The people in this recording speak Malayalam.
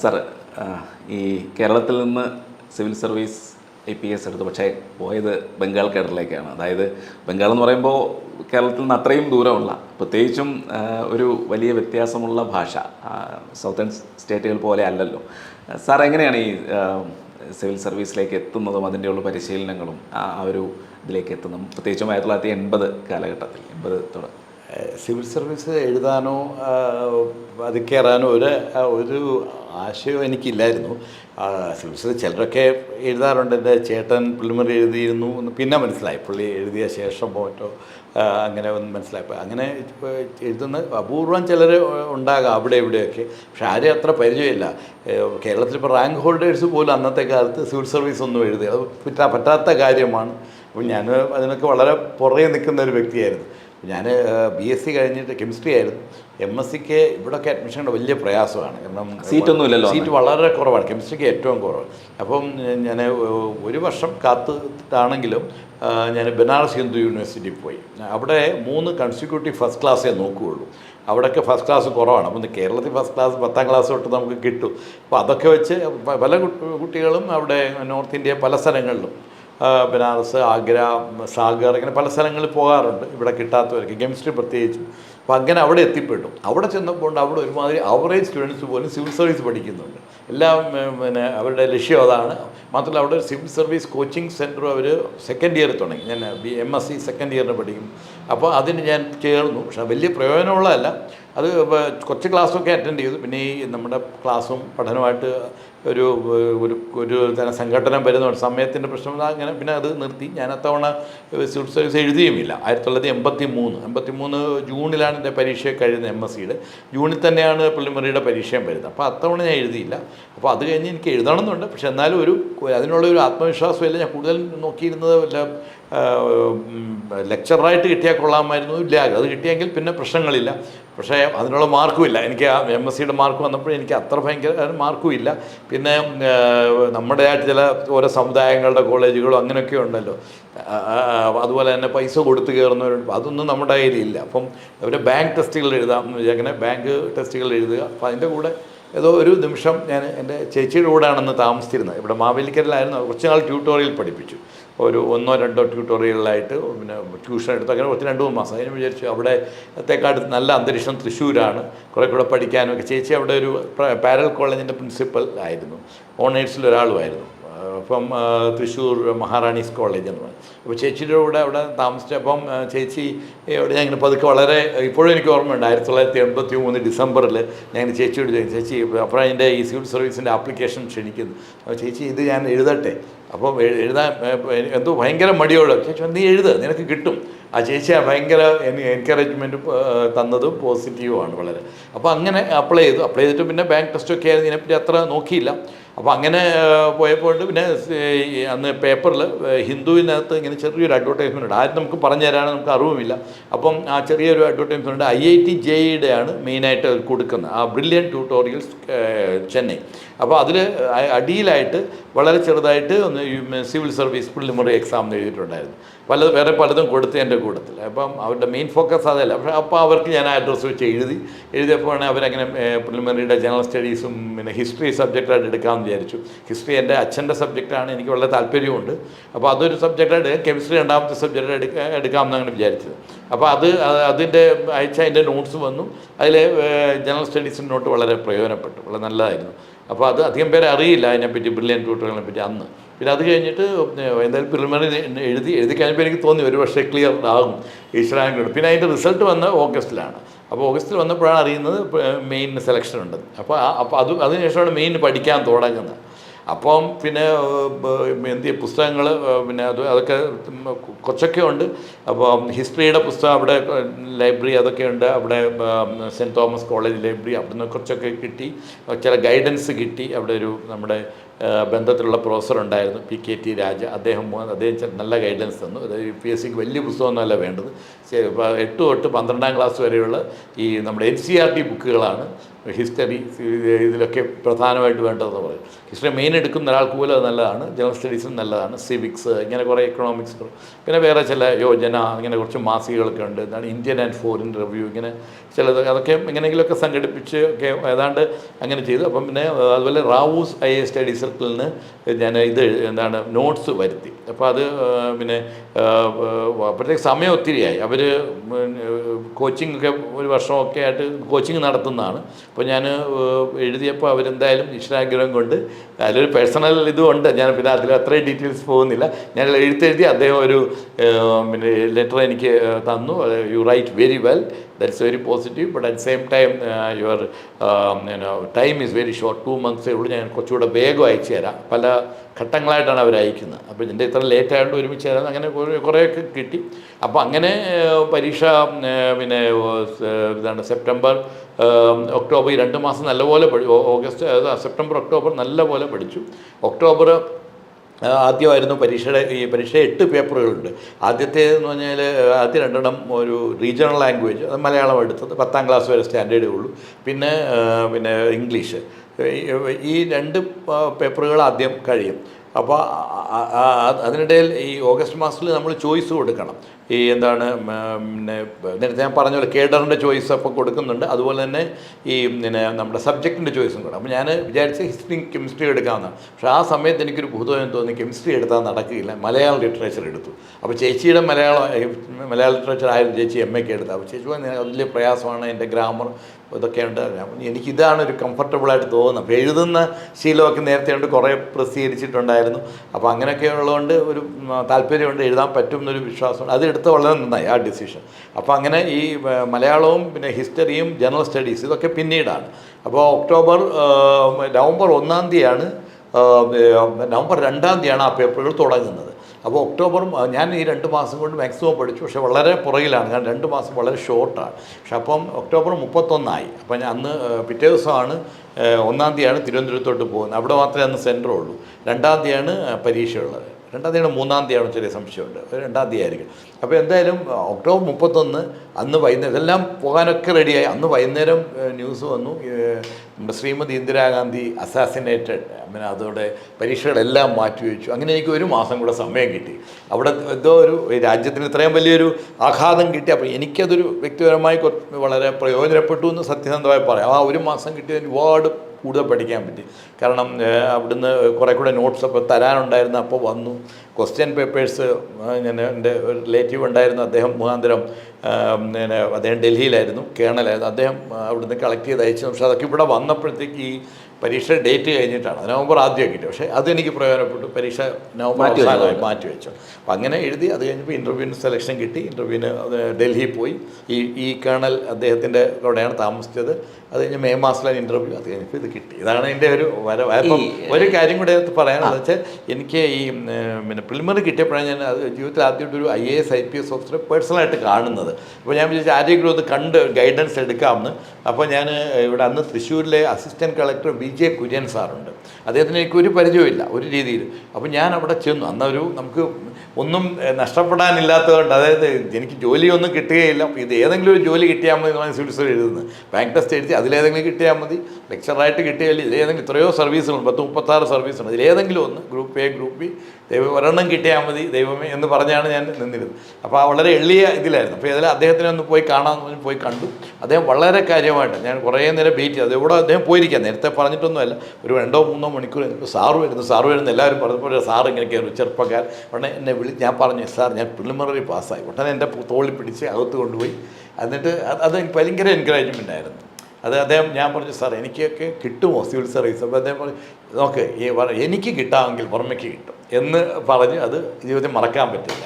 സർ ഈ കേരളത്തിൽ നിന്ന് civil service I P S എടുത്തു. പക്ഷേ പോയത് ബംഗാൾ കേഡറിലേക്കാണ്. അതായത് ബംഗാൾ എന്ന് പറയുമ്പോൾ കേരളത്തിൽ നിന്ന് അത്രയും ദൂരമുള്ള പ്രത്യേകിച്ചും ഒരു വലിയ വ്യത്യാസമുള്ള ഭാഷ. സൗത്തേൺ സ്റ്റേറ്റുകൾ പോലെ അല്ലല്ലോ. സാർ എങ്ങനെയാണ് ഈ സിവിൽ സർവീസിലേക്ക് എത്തുന്നതും അതിന്റെയുള്ള പരിശീലനങ്ങളും ആ ഒരു ഇതിലേക്ക് എത്തുന്നതും? പ്രത്യേകിച്ചും ആയിരത്തി തൊള്ളായിരത്തി എൺപത് കാലഘട്ടത്തിൽ എൺപത് തുടങ്ങി സിവിൽ സർവീസ് എഴുതാനോ അത് കയറാനോ ഒരു ഒരു ആശയവും എനിക്കില്ലായിരുന്നു. സിവിൽ സർവീസ് ചിലരൊക്കെ എഴുതാറുണ്ട്. എന്റെ ചേട്ടൻ പ്രിലിമിനറി എഴുതിയിരുന്നു എന്ന് പിന്നെ മനസ്സിലായി. പുള്ളി എഴുതിയ ശേഷം പോയിട്ടോ അങ്ങനെ ഒന്ന് മനസ്സിലായപ്പോൾ അങ്ങനെ എഴുതുന്ന അപൂർവം ചിലർ ഉണ്ടാകാം അവിടെ ഇവിടെയൊക്കെ. പക്ഷെ ആരും അത്ര പരിചയമില്ല. കേരളത്തിൽ ഇപ്പോൾ റാങ്ക് ഹോൾഡേഴ്സ് പോലും അന്നത്തെ കാലത്ത് സിവിൽ സർവീസ് ഒന്നും എഴുതി അത് പറ്റാ പറ്റാത്ത കാര്യമാണ്. അപ്പോൾ ഞാൻ അതിനൊക്കെ വളരെ പുറകെ നിൽക്കുന്ന ഒരു വ്യക്തിയായിരുന്നു. ഞാൻ ബി എസ് സി കഴിഞ്ഞിട്ട് കെമിസ്ട്രി ആയിരുന്നു. എം എസ് സിക്ക് ഇവിടെയൊക്കെ അഡ്മിഷന്റെ വലിയ പ്രയാസമാണ്. കാരണം സീറ്റൊന്നും ഇല്ലല്ലോ സീറ്റ് വളരെ കുറവാണ്. കെമിസ്ട്രിക്ക് ഏറ്റവും കുറവ്. അപ്പം ഞാൻ ഒരു വർഷം കാത്തിട്ടാണെങ്കിലും ഞാൻ ബനാറസ് ഹിന്ദു യൂണിവേഴ്സിറ്റി പോയി. അവിടെ മൂന്ന് കൺസിക്യൂട്ടീവ് ഫസ്റ്റ് ക്ലാസ്സേ നോക്കുകയുള്ളൂ. അവിടെയൊക്കെ ഫസ്റ്റ് ക്ലാസ് കുറവാണ്. അപ്പം കേരളത്തിൽ ഫസ്റ്റ് ക്ലാസ് പത്താം ക്ലാസ് തൊട്ട് നമുക്ക് കിട്ടും. അപ്പോൾ അതൊക്കെ വെച്ച് പല കുട്ടികളും അവിടെ നോർത്ത് ഇന്ത്യ പല സ്ഥലങ്ങളിലും ബനാറസ് ആഗ്ര സാഗർ ഇങ്ങനെ പല സ്ഥലങ്ങളിൽ പോകാറുണ്ട്. ഇവിടെ കിട്ടാത്തവർക്ക് കെമിസ്ട്രി പ്രത്യേകിച്ചും. അപ്പോൾ അങ്ങനെ അവിടെ എത്തിപ്പെട്ടു. അവിടെ ചെന്നപ്പോൾ അവിടെ ഒരുമാതിരി അവറേജ് സ്റ്റുഡൻസ് പോലും സിവിൽ സർവീസ് പഠിക്കുന്നുണ്ട്. എല്ലാം പിന്നെ അവരുടെ ലക്ഷ്യം അതാണ്. മാത്രമല്ല അവിടെ ഒരു സിവിൽ സർവീസ് കോച്ചിങ് സെന്റർ അവർ സെക്കൻഡ് ഇയർ തുടങ്ങി. ഞാൻ B M S C second ഇയറിന് പഠിക്കും. അപ്പോൾ അതിന് ഞാൻ ചേർന്നു. പക്ഷെ വലിയ പ്രയോജനമുള്ളതല്ല. അത് കുറച്ച് ക്ലാസ്സൊക്കെ അറ്റൻഡ് ചെയ്തു. പിന്നെ ഈ നമ്മുടെ ക്ലാസ്സും പഠനമായിട്ട് ഒരു ഒരു ഒരു തന്നെ സംഘടന വരുന്ന സമയത്തിന്റെ പ്രശ്നം അങ്ങനെ പിന്നെ അത് നിർത്തി. ഞാൻ അത്തവണ സിവിൽ സർവീസ് എഴുതിയുമില്ല. ആയിരത്തി തൊള്ളായിരത്തി എൺപത്തി മൂന്ന് എൺപത്തി മൂന്ന് ജൂണിലാണ് എന്റെ പരീക്ഷ കഴിയുന്നത് എം എസ് സിയുടെ ജൂണിൽ തന്നെയാണ് പ്രിലിമിനറിയുടെ പരീക്ഷയും വരുന്നത്. അപ്പോൾ അത്തവണ ഞാൻ എഴുതിയില്ല. അപ്പോൾ അത് കഴിഞ്ഞ് എനിക്ക് എഴുതണമെന്നുണ്ട്. പക്ഷെ എന്നാലും ഒരു അതിനുള്ള ഒരു ആത്മവിശ്വാസമില്ല. ഞാൻ കൂടുതൽ നോക്കിയിരുന്നത് വല്ല ലെക്ചറായിട്ട് കിട്ടിയാൽ കൊള്ളാമായിരുന്നു. ഇല്ല അത് കിട്ടിയെങ്കിൽ പിന്നെ പ്രശ്നങ്ങളില്ല. പക്ഷേ അതിനുള്ള മാർക്കും ഇല്ല. എനിക്ക് ആ എം എസ് സിയുടെ മാർക്ക് വന്നപ്പോൾ എനിക്ക് അത്ര ഭയങ്കര മാർക്കും ഇല്ല. പിന്നെ നമ്മുടെ ആയിട്ട് ചില ഓരോ സമുദായങ്ങളുടെ കോളേജുകളും അങ്ങനെയൊക്കെ ഉണ്ടല്ലോ. അതുപോലെ തന്നെ പൈസ കൊടുത്ത് കയറുന്നവരുണ്ട് അതൊന്നും നമ്മുടെ കയ്യിലില്ല അപ്പം അവരെ ബാങ്ക് ടെസ്റ്റുകൾ എഴുതാം എന്ന് വിചാരിച്ച് അങ്ങനെ ബാങ്ക് ടെസ്റ്റുകൾ എഴുതുക. അപ്പം അതിന്റെ കൂടെ ഏതോ ഒരു നിമിഷം ഞാൻ എന്റെ ചേച്ചിയുടെ കൂടെയാണെന്ന് താമസിച്ചിരുന്നത്. ഇവിടെ മാവേലിക്കരയിലായിരുന്നു. കുറച്ച് നാൾ ട്യൂട്ടോറിയൽ പഠിപ്പിച്ചു. ഒരു ഒന്നോ രണ്ടോ ട്യൂട്ടോറിയലായിട്ട് പിന്നെ ട്യൂഷൻ എടുത്ത് അങ്ങനെ കുറച്ച് രണ്ട് മൂന്ന് മാസം. അതിന് വിചാരിച്ചു അവിടെ അത്തേക്കാട് നല്ല അന്തരീക്ഷം തൃശ്ശൂരാണ്. കുറേ കൂടെ പഠിക്കാനൊക്കെ ചേച്ചി അവിടെ ഒരു പാരൽ കോളേജിന്റെ പ്രിൻസിപ്പൽ ആയിരുന്നു. ഓണേഴ്സിൽ ഒരാളുമായിരുന്നു അപ്പം തൃശ്ശൂർ മഹാറാണീസ് കോളേജ് എന്ന് പറയും. അപ്പോൾ ചേച്ചിയുടെ കൂടെ അവിടെ താമസിച്ചപ്പം ചേച്ചി അവിടെ ഞാൻ ഇങ്ങനെ പതുക്കെ വളരെ ഇപ്പോഴും എനിക്ക് ഓർമ്മയുണ്ട്. ആയിരത്തി തൊള്ളായിരത്തി എൺപത്തി മൂന്ന് ഡിസംബറിൽ ഞാൻ ചേച്ചിയോട് ചോദിച്ചു ചേച്ചി അപ്പോഴാണ് എന്റെ ഈ സിവിൽ സർവീസിന്റെ ആപ്ലിക്കേഷൻ ക്ഷണിക്കുന്നു അപ്പോൾ ചേച്ചി ഇത് ഞാൻ എഴുതട്ടെ. അപ്പം എഴു- എഴുതാൻ എന്തോ ഭയങ്കര മടിയോട് ചേച്ചി നീ എഴുത് നിനക്ക് കിട്ടും. ആ ചേച്ചി ആ ഭയങ്കര എൻകറേജ്മെന്റ് തന്നതും പോസിറ്റീവുമാണ് വളരെ. അപ്പോൾ അങ്ങനെ അപ്ലൈ ചെയ്തു. അപ്ലൈ ചെയ്തിട്ട് പിന്നെ ബാങ്ക് ടെസ്റ്റൊക്കെ ആയിരുന്നു. ഇതിനെപ്പറ്റി അത്ര നോക്കിയില്ല. അപ്പോൾ അങ്ങനെ പോയപ്പോഴും പിന്നെ അന്ന് പേപ്പറിൽ ഹിന്ദുവിനകത്ത് ഇങ്ങനെ ചെറിയൊരു അഡ്വർടൈസ്മെന്റ് ഉണ്ട്. ആരും നമുക്ക് പറഞ്ഞു തരാനും നമുക്ക് അറിവുമില്ല. അപ്പം ആ ചെറിയൊരു അഡ്വർടൈസ്മെന്റ് ഐ ഐ ടി ജെയുടെ ആണ് മെയിനായിട്ട് കൊടുക്കുന്നത്. ആ ബ്രില്യൻ ട്യൂട്ടോറിയൽസ് ചെന്നൈ. അപ്പോൾ അതിൽ അടിയിലായിട്ട് വളരെ ചെറുതായിട്ട് ഒന്ന് സിവിൽ സർവീസ് പ്രിലിമിനറി എക്സാം എഴുതിയിട്ടുണ്ടായിരുന്നു. പല വേറെ പലതും കൊടുത്ത് എന്റെ കൂട്ടത്തിൽ അപ്പം അവരുടെ മെയിൻ ഫോക്കസ് അതല്ല. പക്ഷേ അപ്പോൾ അവർക്ക് ഞാൻ അഡ്രസ്സ് വെച്ച് എഴുതി. എഴുതിയപ്പോഴാണ് അവരങ്ങനെ പ്രിലിമിനറിയുടെ ജനറൽ സ്റ്റഡീസും പിന്നെ ഹിസ്റ്ററി സബ്ജക്റ്റായിട്ട് എടുക്കാമെന്ന് വിചാരിച്ചു. ഹിസ്റ്ററി എന്റെ അച്ഛന്റെ സബ്ജക്റ്റാണ് എനിക്ക് വളരെ താല്പര്യമുണ്ട് അപ്പോൾ അതൊരു സബ്ജക്റ്റായിട്ട് കെമിസ്ട്രി രണ്ടാമത്തെ സബ്ജക്റ്റ് എടുക്കാം എടുക്കാമെന്ന് അങ്ങനെ വിചാരിച്ചത്. അപ്പോൾ അത് അത് അതിന്റെ അയച്ച അതിന്റെ നോട്ട്സ് വന്നു. അതിൽ ജനറൽ സ്റ്റഡീസിന്റെ നോട്ട് വളരെ പ്രയോജനപ്പെട്ടു വളരെ നല്ലതായിരുന്നു. അപ്പോൾ അത് അധികം പേരെ അറിയില്ല അതിനെപ്പറ്റി ബ്രില്യൻ ട്യൂട്ടറുകളെ പറ്റി അന്ന്. പിന്നെ അത് കഴിഞ്ഞിട്ട് എന്തായാലും പ്രിലിമിനറി എഴുതി എഴുതി കഴിഞ്ഞപ്പോൾ എനിക്ക് തോന്നി ഒരു പക്ഷേ ക്ലിയർ ആകും ഈശ്വരാങ്കോട് പിന്നെ അതിന്റെ റിസൾട്ട് വന്ന ഓഗസ്റ്റിലാണ്. അപ്പോൾ ഓഗസ്റ്റിൽ വന്നപ്പോഴാണ് അറിയുന്നത് മെയിൻ സെലക്ഷൻ ഉണ്ട്. അപ്പോൾ അപ്പോൾ അത് അതിനുശേഷമാണ് മെയിൻ പഠിക്കാൻ തുടങ്ങുന്നത്. അപ്പം പിന്നെ എന്ത് പുസ്തകങ്ങൾ പിന്നെ അത് അതൊക്കെ കുറച്ചൊക്കെ ഉണ്ട് അപ്പോൾ ഹിസ്റ്ററിയുടെ പുസ്തകം അവിടെ ലൈബ്രറി അതൊക്കെ ഉണ്ട്. അവിടെ സെന്റ് തോമസ് കോളേജ് ലൈബ്രറി അവിടെ നിന്ന് കുറച്ചൊക്കെ കിട്ടി. ചില ഗൈഡൻസ് കിട്ടി. അവിടെ ഒരു നമ്മുടെ ബന്ധത്തിലുള്ള പ്രൊഫസർ ഉണ്ടായിരുന്നു പി കെ ടി രാജ. അദ്ദേഹം അദ്ദേഹം നല്ല ഗൈഡൻസ് തന്നു. അതായത് യു പി എസ് സിക്ക് വലിയ പുസ്തകമൊന്നുമല്ല വേണ്ടത്. എട്ട് തൊട്ട് പന്ത്രണ്ടാം ക്ലാസ് വരെയുള്ള ഈ നമ്മുടെ എൻ സി ആർ ടി ബുക്കുകളാണ് ഹിസ്റ്ററി ഇതിലൊക്കെ പ്രധാനമായിട്ട് വേണ്ടതെന്ന് പറയും. ഹിസ്റ്ററി മെയിൻ എടുക്കുന്ന ഒരാൾക്ക് പോലും അത് നല്ലതാണ്. ജനറൽ സ്റ്റഡീസും നല്ലതാണ്. സിവിക്സ് ഇങ്ങനെ കുറേ എക്കണോമിക്സ് പിന്നെ വേറെ ചില യോജന ഇങ്ങനെ കുറച്ച് മാസികകളൊക്കെ ഉണ്ട്. എന്താണ് ഇന്ത്യൻ ആൻഡ് ഫോറിൻ റിവ്യൂ ഇങ്ങനെ ചിലത് അതൊക്കെ എങ്ങനെയെങ്കിലുമൊക്കെ സംഘടിപ്പിച്ച് ഒക്കെ ഏതാണ്ട് അങ്ങനെ ചെയ്തു. അപ്പം പിന്നെ അതുപോലെ റാവൂസ് ഐ എ സ്റ്റഡി സർക്കിളിൽ നിന്ന് ഞാൻ ഇത് എന്താണ് നോട്ട്സ് വരുത്തി. അപ്പോൾ അത് പിന്നെ അപ്പോഴത്തേക്ക് സമയം ഒത്തിരിയായി. അവർ കോച്ചിങ് ഒക്കെ ഒരു വർഷമൊക്കെ ആയിട്ട് കോച്ചിങ് നടത്തുന്നതാണ്. അപ്പോൾ ഞാൻ എഴുതിയപ്പോൾ അവരെന്തായാലും ഈശ്വരാഗ്രഹം കൊണ്ട് അതിലൊരു പേഴ്സണൽ ഇതും ഉണ്ട് ഞാൻ പിന്നെ അതിൽ അത്രയും ഡീറ്റെയിൽസ് പോകുന്നില്ല. ഞാൻ എഴുത്തെഴുതി അദ്ദേഹം ഒരു പിന്നെ ലെറ്റർ എനിക്ക് തന്നു. You write very well that's very positive but at same time your time is very short two മന്ത്സേ ഉള്ളൂ ഞാൻ കുറച്ചുകൂടെ വേഗം അയച്ചു തരാം. പല ഘട്ടങ്ങളായിട്ടാണ് അവർ അയക്കുന്നത്. അപ്പോൾ ഇതിന്റെ ഇത്ര ലേറ്റ് ആയതുകൊണ്ട് ഒരുമിച്ച് തരാം. അങ്ങനെ കുറേ- കുറേയൊക്കെ കിട്ടി. അപ്പോൾ അങ്ങനെ പരീക്ഷ പിന്നെ ഇതാണ് സെപ്റ്റംബർ ഒക്ടോബർ ഈ രണ്ട് മാസം നല്ലപോലെ പഠി ഓഗസ്റ്റ് സെപ്റ്റംബർ ഒക്ടോബർ നല്ലപോലെ പഠിച്ചു. ഒക്ടോബർ ആദ്യമായിരുന്നു പരീക്ഷയുടെ ഈ പരീക്ഷ എട്ട് പേപ്പറുകളുണ്ട്. ആദ്യത്തേതെന്ന് പറഞ്ഞാൽ ആദ്യ രണ്ടെണ്ണം ഒരു റീജിയണൽ ലാംഗ്വേജ് അത് മലയാളം എടുത്തത്. പത്താം ക്ലാസ് വരെ സ്റ്റാൻഡേർഡേ ഉള്ളൂ. പിന്നെ പിന്നെ ഇംഗ്ലീഷ്. ഈ രണ്ട് പേപ്പറുകൾ ആദ്യം കഴിയും. അപ്പോൾ അതിനിടയിൽ ഈ ഓഗസ്റ്റ് മാസത്തിൽ നമ്മൾ ചോയ്സ് കൊടുക്കണം. ഈ എന്താണ് പിന്നെ നേരത്തെ ഞാൻ പറഞ്ഞ പോലെ കേഡറിന്റെ ചോയ്സ് അപ്പോൾ കൊടുക്കുന്നുണ്ട്. അതുപോലെ തന്നെ ഈ പിന്നെ നമ്മുടെ സബ്ജക്റ്റിന്റെ ചോയ്സും കൂടെ അപ്പോൾ ഞാൻ വിചാരിച്ച ഹിസ്റ്ററി കെമിസ്ട്രി എടുക്കാമെന്നാണ്. പക്ഷേ ആ സമയത്ത് എനിക്കൊരു ഭൂതോയം തോന്നി കെമിസ്ട്രി എടുത്താൽ നടക്കില്ല. മലയാളം ലിറ്ററേച്ചർ എടുത്തു. അപ്പോൾ ചേച്ചിയുടെ മലയാളം മലയാളം ലിറ്ററേച്ചർ ആയിരുന്നു ചേച്ചി എം കെ എടുത്തത്. അപ്പോൾ ചേച്ചി വലിയ പ്രയാസമാണ് എന്റെ ഗ്രാമർ ഇതൊക്കെയുണ്ട്. എനിക്കിതാണ് ഒരു കംഫർട്ടബിളായിട്ട് തോന്നുന്നത്. അപ്പോൾ എഴുതുന്ന ശീലമൊക്കെ നേരത്തെ കൊണ്ട് കുറേ പ്രസിദ്ധീകരിച്ചിട്ടുണ്ടായിരുന്നു. അപ്പോൾ അങ്ങനെയൊക്കെ ഉള്ളതുകൊണ്ട് ഒരു താല്പര്യമുണ്ട് എഴുതാൻ പറ്റും എന്നൊരു വിശ്വാസമുണ്ട്. അത് എടുത്ത് വളരെ നന്നായി ആ ഡിസിഷൻ അപ്പോൾ അങ്ങനെ ഈ മലയാളവും പിന്നെ ഹിസ്റ്ററിയും ജനറൽ സ്റ്റഡീസ് ഇതൊക്കെ പിന്നീടാണ്. അപ്പോൾ ഒക്ടോബർ നവംബർ ഒന്നാം തീയതിയാണ് നവംബർ രണ്ടാം തീയതിയാണ് ആ പേപ്പറുകൾ തുടങ്ങുന്നത്. അപ്പോൾ ഒക്ടോബർ ഞാൻ ഈ രണ്ട് മാസം കൊണ്ട് മാക്സിമം പഠിച്ചു പക്ഷേ വളരെ പുറകിലാണ്. കാരണം രണ്ട് മാസം വളരെ ഷോർട്ടാണ്. പക്ഷെ അപ്പം ഒക്ടോബർ മുപ്പത്തൊന്നായി. അപ്പം ഞാൻ അന്ന് പിറ്റേ ദിവസമാണ് ഒന്നാം തീയതിയാണ് തിരുവനന്തപുരത്തോട്ട് പോകുന്നത്. അവിടെ മാത്രമേ അന്ന് സെന്ററുള്ളൂ. രണ്ടാം തീയതിയാണ് പരീക്ഷയുള്ളത്. രണ്ടാം തീയതി മൂന്നാം തീയതിയാണ് ചെറിയ സംശയമുണ്ട്. രണ്ടാം തീയതി ആയിരിക്കും അപ്പോൾ എന്തായാലും ഒക്ടോബർ മുപ്പത്തൊന്ന് അന്ന് വൈകുന്നേരം ഇതെല്ലാം പോകാനൊക്കെ റെഡിയായി. അന്ന് വൈകുന്നേരം ന്യൂസ് വന്നു. ശ്രീമതി ഇന്ദിരാഗാന്ധി അസാസിനേറ്റഡ്. അങ്ങനെ അതോടെ പരീക്ഷകളെല്ലാം മാറ്റിവെച്ചു അങ്ങനെ എനിക്ക് ഒരു മാസം കൂടെ സമയം കിട്ടി. അവിടെ എന്തോ ഒരു രാജ്യത്തിന് ഇത്രയും വലിയൊരു ആഘാതം കിട്ടി. അപ്പോൾ എനിക്കതൊരു വ്യക്തിപരമായി വളരെ പ്രയോജനപ്പെട്ടു എന്ന് സത്യസന്ധമായി പറയാം. ആ ഒരു മാസം കിട്ടിയതിന് ഒരുപാട് കൂടുതൽ പഠിക്കാൻ പറ്റി. കാരണം അവിടുന്ന് കുറേ കൂടെ നോട്ട്സ് അപ്പോൾ തരാനുണ്ടായിരുന്നു അപ്പോൾ വന്നു. ക്വസ്റ്റ്യൻ പേപ്പേഴ്സ് ഞാൻ എന്റെ റിലേറ്റീവ് ഉണ്ടായിരുന്നു അദ്ദേഹം മുഖാന്തരം പിന്നെ അദ്ദേഹം ഡൽഹിയിലായിരുന്നു കേണലായിരുന്നു. അദ്ദേഹം അവിടുന്ന് കളക്ട് ചെയ്ത് അയച്ചു. പക്ഷേ അതൊക്കെ ഇവിടെ വന്നപ്പോഴത്തേക്ക് ഈ പരീക്ഷ ഡേറ്റ് കഴിഞ്ഞിട്ടാണ്. നവംബർ ആദ്യം കിട്ടി പക്ഷേ അതെനിക്ക് പ്രയോജനപ്പെട്ടു. പരീക്ഷ നവംബർ മാറ്റി വെച്ചു. അവസാനമായി മാറ്റി വെച്ചു. അപ്പോൾ അങ്ങനെ എഴുതി അത് കഴിഞ്ഞപ്പോൾ ഇന്റർവ്യൂവിന് സെലക്ഷൻ കിട്ടി. ഇന്റർവ്യൂവിന് ഡൽഹിയിൽ പോയി. ഈ ഈ കേണൽ അദ്ദേഹത്തിന്റെ അവിടെയാണ് താമസിച്ചത്. അത് കഴിഞ്ഞ് മെയ് മാസത്തിലാണ് ഇന്റർവ്യൂ അത് കഴിഞ്ഞപ്പോൾ ഇത് കിട്ടി. ഇതാണ് എന്റെ ഒരു വര അപ്പം ഒരു കാര്യം കൂടെ പറയാനുള്ളത് വെച്ചാൽ എനിക്ക് ഈ പിന്നെ പ്രിലിമിനറി കിട്ടിയപ്പോഴാണ് ഞാൻ അത് ജീവിതത്തിൽ ആദ്യമായിട്ട് ഒരു I A S I P S ഓഫീസറെ പേഴ്സണലായിട്ട് കാണുന്നത്. അപ്പോൾ ഞാൻ വിചാരിച്ചു ആരെങ്കിലും അത് കണ്ട് ഗൈഡൻസ് എടുക്കാമെന്ന്. അപ്പോൾ ഞാൻ ഇവിടെ അന്ന് തൃശ്ശൂരിലെ assistant collector V J Kurian സാറുണ്ട്. അദ്ദേഹത്തിന് എനിക്ക് ഒരു പരിചയമില്ല ഒരു രീതിയിൽ. അപ്പോൾ ഞാൻ അവിടെ ചെന്നു. അന്നൊരു നമുക്ക് ഒന്നും നഷ്ടപ്പെടാനില്ലാത്തതുകൊണ്ട് അതായത് എനിക്ക് ജോലിയൊന്നും കിട്ടുകയില്ല. ഇത് ഏതെങ്കിലും ഒരു ജോലി കിട്ടിയാൽ മതി എന്നാണ് സിവിൽ സർവീസ് എഴുതുന്നത്. ബാങ്ക് ടെസ്റ്റ് എഴുതി അതിലേതെങ്കിലും കിട്ടിയാൽ മതി. ലെക്ചറായിട്ട് കിട്ടിയാൽ ഇതിലേതെങ്കിലും എത്രയോ സർവീസുകളുണ്ട്. പത്ത് മുപ്പത്താറ് സർവീസുണ്ട്. ഇതിലേതെങ്കിലും ഒന്ന് ഗ്രൂപ്പ് എ ഗ്രൂപ്പ് ബി ദൈവം ഒരെണ്ണം കിട്ടിയാൽ മതി ദൈവമേ എന്ന് പറഞ്ഞാണ് ഞാൻ നിന്നിരുന്നത്. അപ്പോൾ ആ വളരെ എളിയ ഇതിലായിരുന്നു. അപ്പോൾ ഇതിൽ അദ്ദേഹത്തിനെ ഒന്ന് പോയി കാണാമെന്ന് പറഞ്ഞ് പോയി കണ്ടു. അദ്ദേഹം വളരെ കാര്യമായിട്ട് ഞാൻ കുറേ നേരം വെയിറ്റ് ചെയ്തു. അതെവിടെ അദ്ദേഹം പോയിരിക്കാം നേരത്തെ പറഞ്ഞിട്ടൊന്നുമല്ല ഒരു രണ്ടോ മൂന്നോ മണിക്കൂർ എനിക്ക് സാറ് വരുന്നു. സാറ് വരുന്നു. എല്ലാവരും പറഞ്ഞപ്പോൾ സാർ ഇങ്ങനെ കയറി ചെറുപ്പക്കാർ ഉടനെ എന്നെ വിളി ഞാൻ പറഞ്ഞു സാർ ഞാൻ പ്രിലിമിനറി പാസ്സായി. ഉടനെ എന്റെ തോളിൽ പിടിച്ച് അകത്ത് കൊണ്ടുപോയി. എന്നിട്ട് അത് എനിക്ക് ഭയങ്കര എൻകറേജ്മെന്റ് ആയിരുന്നു. അത് അദ്ദേഹം ഞാൻ പറഞ്ഞു സാർ എനിക്കൊക്കെ കിട്ടുമോ സിവിൽ സർവീസ്? അപ്പോൾ അദ്ദേഹം പറഞ്ഞു നോക്ക് എനിക്ക് കിട്ടാമെങ്കിൽ പുറമേക്ക് കിട്ടും. എന്ന് പറഞ്ഞ് അത് ജീവിതത്തിൽ മറക്കാൻ പറ്റില്ല.